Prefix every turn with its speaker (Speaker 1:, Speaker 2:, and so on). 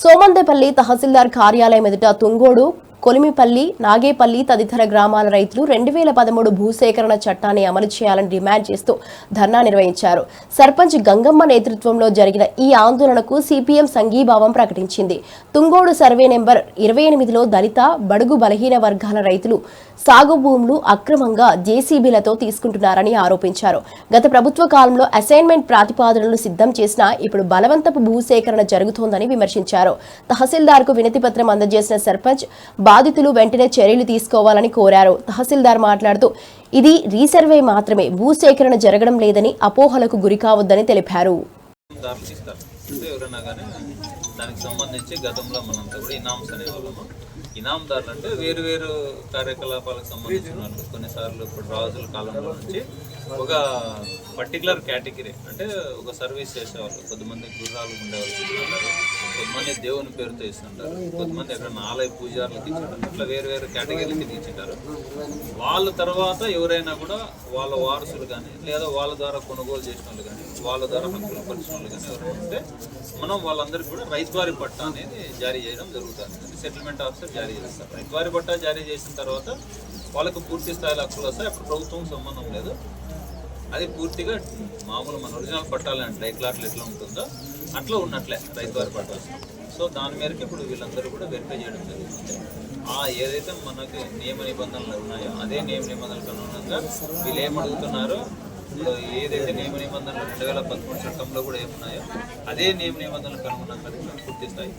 Speaker 1: సోమందేపల్లి తహసీల్దార్ కార్యాలయం ఎదుట తుంగోడు కొలిమిపల్లి నాగేపల్లి తదితర గ్రామాల రైతులు రెండు వేల పదమూడు భూసేకరణ చట్టాన్ని అమలు చేయాలని డిమాండ్ చేస్తూ ధర్నా నిర్వహించారు. సర్పంచ్ గంగమ్మ నేతృత్వంలో జరిగిన ఈ ఆందోళనకు సిపిఎం సంఘీభావం ప్రకటించింది. తుంగోడు సర్వే నెంబర్ ఇరవై ఎనిమిదిలో దళిత బడుగు బలహీన వర్గాల రైతులు సాగు భూములు అక్రమంగా జేసీబీలతో తీసుకుంటున్నారని ఆరోపించారు. గత ప్రభుత్వ కాలంలో అసైన్మెంట్ ప్రాతిపాదనలు సిద్ధం చేసినా ఇప్పుడు బలవంతపు భూసేకరణ జరుగుతోందని విమర్శించారు. తహసీల్దార్కు వినతిపత్రం అందజేసిన సర్పంచ్ బాధితులు వెంటనే చర్యలు తీసుకోవాలని కోరారు. తహసీల్దార్ మాట్లాడుతూ ఇది రీసర్వే మాత్రమే. భూసేకరణ జరగడం లేదని అపోహలకు గురికావద్దని తెలిపారు.
Speaker 2: దానికి సంబంధించి గతంలో మనంతా కూడా ఇనామ్స్ అనేవాళ్ళము. ఇనాందారులు అంటే వేరు వేరు కార్యకలాపాలకు సంబంధించిన వాళ్ళు. కొన్నిసార్లు ఇప్పుడు రాజుల కాలంలో నుంచి ఒక పర్టికులర్ కేటగిరీ అంటే ఒక సర్వీస్ చేసేవాళ్ళు. కొంతమంది గుర్రాలు ఉండేవాళ్ళు. ఇస్తుంటారు కొంతమంది దేవుని పేరుతో ఇస్తుంటారు కొంతమంది ఎక్కడైనా ఆలయ పూజారులకు ఇచ్చింటారు. ఇట్లా వేరు వేరు కేటగిరీలకి ఇచ్చింటారు వాళ్ళ తర్వాత ఎవరైనా కూడా వాళ్ళ వారసులు కానీ లేదా వాళ్ళ ద్వారా కొనుగోలు చేసిన వాళ్ళు కానీ వాళ్ళ ద్వారా హక్కులు పరిచిన వాళ్ళు కానీ ఎవరైనా ఉంటే మనం వాళ్ళందరికీ కూడా రైతువారి పట్టా అనేది జారీ చేయడం జరుగుతుంది. సెటిల్మెంట్ ఆఫీసర్ జారీ చేస్తారు. రైతువారి పట్టా జారీ చేసిన తర్వాత వాళ్ళకు పూర్తి స్థాయిలో హక్కులు వస్తాయి. అప్పుడు ప్రభుత్వం సంబంధం లేదు. అది పూర్తిగా మామూలు మన ఒరిజినల్ పట్టాలని అంటే రైతులాట్లు ఎట్లా ఉంటుందో అట్లా ఉన్నట్లే రైతువారి పట్టాలు. సో దాని మేరకు ఇప్పుడు వీళ్ళందరూ కూడా వెరిఫై చేయడం జరుగుతుంది ఆ ఏదైతే మనకి నియమ నిబంధనలు ఉన్నాయో అదే నియమ నిబంధనలకు అనుగుణంగా వీళ్ళు ఏం అడుగుతున్నారో? ఏదైతే నియమ నిబంధనలు రెండు వేల పదమూడు చట్టంలో కూడా ఏమున్నాయో అదే నియమ నిబంధనలకు అనుగుణంగా పూర్తి స్థాయి